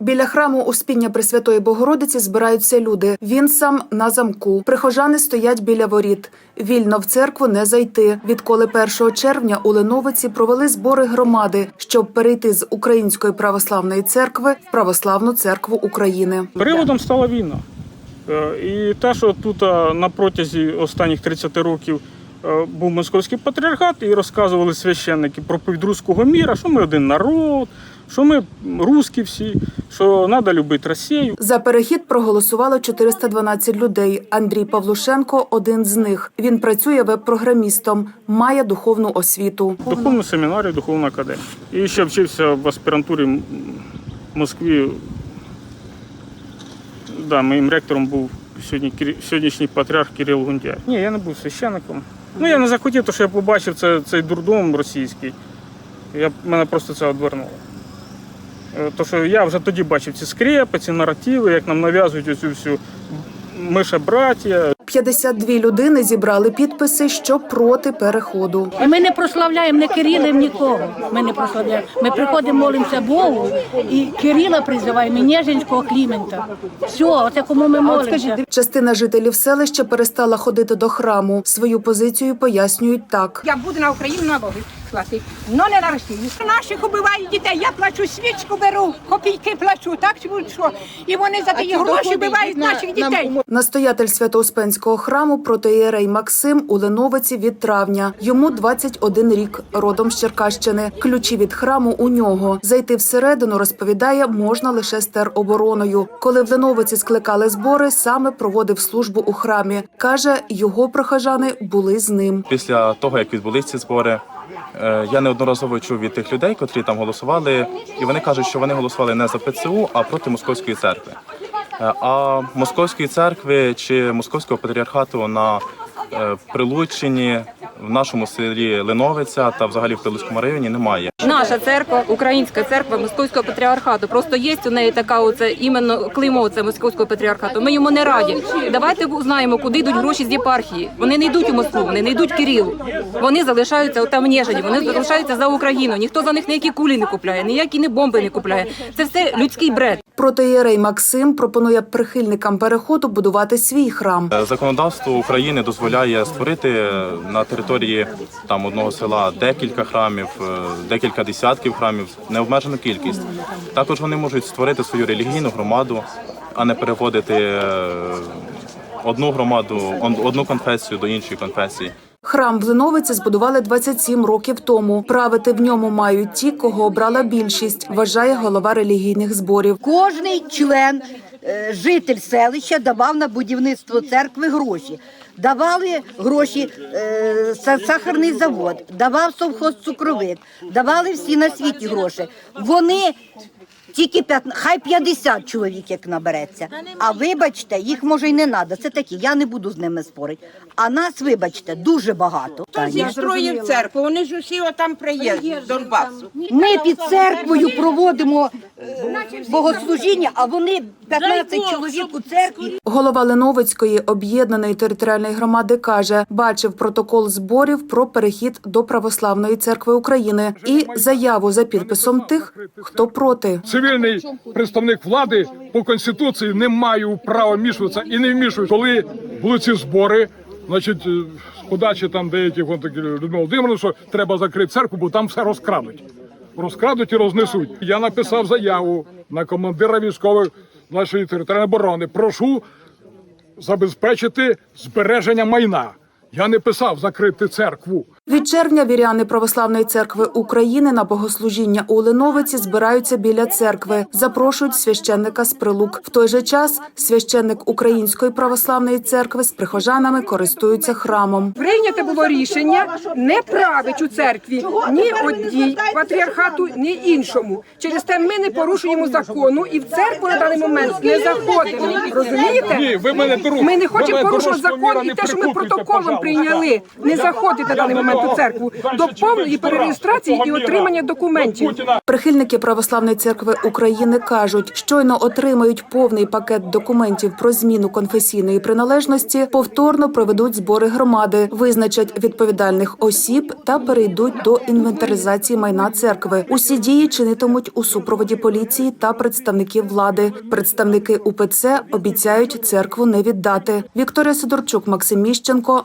Біля храму Успіння Пресвятої Богородиці збираються люди. Він сам на замку. Прихожани стоять біля воріт. Вільно в церкву не зайти. Відколи 1 червня у Леновиці провели збори громади, щоб перейти з Української православної церкви в Православну церкву України. Приводом стала війна. Е, І те, що тут е, на протязі останніх 30 років е, був московський патріархат, і розказували священники про руського міра, що ми один народ, що ми русські всі, що треба любити Росію. За перехід проголосувало 412 людей. Андрій Павлушенко один з них. Він працює веб-програмістом, має духовну освіту. Духовну семінарію, духовну академію. І ще вчився в аспірантурі в Москві. Да, моїм ректором був сьогодні, сьогоднішній патріарх Кирил Гундяй. Ні, я не був священником. Ну я не захотів, тому що я побачив це, цей дурдом російський. Я, мене просто це одвернуло. Е, То, що я вже тоді бачив ці скрепи, ці наративи, як нам нав'язують оцю всю миша браття, 52 людини зібрали підписи, що проти переходу. Ми не прославляємо не Кирилів нікого. Ми не прославляємо. Ми приходимо, молимося Богу і Кирила призиваємо, і Нежинського Клімента. Все, оце кому ми молимося. Частина жителів селища перестала ходити до храму. Свою позицію пояснюють так. Я буду на Україну на Боги слати, но не на Росію. Наших убивають дітей. Я плачу свічку беру, копійки плачу, так чи що. І вони за ті гроші вбивають наших дітей. Настоятель Свято-Успенського храму протиєрей Максим у Леновиці від травня. Йому 21 рік, родом з Черкащини. Ключі від храму у нього. Зайти всередину, розповідає, можна лише з теробороною. Коли в Леновиці скликали збори, саме проводив службу у храмі. Каже, його прихожани були з ним. Після того, як відбулись ці збори, е, я неодноразово чув від тих людей, котрі там голосували, і вони кажуть, що вони голосували не за ПЦУ, а проти московської церкви. Е, А московської церкви чи московського патріархату на прилученні Прилуччині, в нашому селі Леновиця та взагалі в Прилуцькому районі немає. Наша церква, українська церква московського патріархату. Просто є у неї така оце іменно клеймо це московського патріархату. Ми йому не раді. Давайте знаємо, куди йдуть гроші з єпархії. Вони не йдуть у Москву, вони не йдуть Кирилу. Вони залишаються там в вони залишаються за Україну. Ніхто за них ніякі кулі не купляє, ніякі не бомби не купляє. Це все людський бред. Протиєрей Максим пропонує прихильникам переходу будувати свій храм. Е, Законодавство України дозволяє створити на території там одного села декілька храмів, е, декілька десятків храмів, необмежену кількість. Також вони можуть створити свою релігійну громаду, а не переводити е, одну громаду, одну конфесію до іншої конфесії. Храм в Леновиці збудували 27 років тому. Правити в ньому мають ті, кого обрала більшість, вважає голова релігійних зборів. Кожний член, е, житель селища давав на будівництво церкви гроші. Давали гроші е, сахарний завод, давав совхоз цукровик, давали всі на світі гроші. Вони тільки 15, хай 50 чоловік як набереться. А вибачте, їх може й не треба. Це такі, я не буду з ними спорити. А нас, вибачте, дуже багато. Хто зі строїв церкву? Вони ж усі отам приїздять з Донбасу. Ми під церквою проводимо богослужіння, а вони 15 чоловік у церкві. Голова Леновицької об'єднаної територіальної громади каже, бачив протокол зборів про перехід до православної церкви України і заяву за підписом тих, хто проти. цивільний представник влади по конституції не маю права вмішуватися і не вмішуюсь. Коли були ці збори, значить, е, подачі там деяких Людмила Володимировна, що треба закрити церкву, бо там все розкрадуть. Розкрадуть і рознесуть. Я написав заяву на командира військових нашої територіальної оборони. Прошу забезпечити збереження майна. Я не писав закрити церкву. Від червня віряни Православної церкви України на богослужіння у Леновиці збираються біля церкви. Запрошують священника з прилук. В той же час священник Української православної церкви з прихожанами користуються храмом. Прийнято було рішення не править у церкві ні одній патріархату, ні іншому. Через те ми не порушуємо закону і в церкву на даний момент не заходимо. Розумієте? Ні, ви мене друг. Ми не хочемо порушувати закон і те, що ми протоколом прийняли. Не заходити на даний момент ту церкву до повної перереєстрації і отримання документів. Прихильники православної церкви України кажуть, щойно отримають повний пакет документів про зміну конфесійної приналежності, повторно проведуть збори громади, визначать відповідальних осіб та перейдуть до інвентаризації майна церкви. Усі дії чинитимуть у супроводі поліції та представників влади. Представники УПЦ обіцяють церкву не віддати. Вікторія Сидорчук, Максим Міщенко.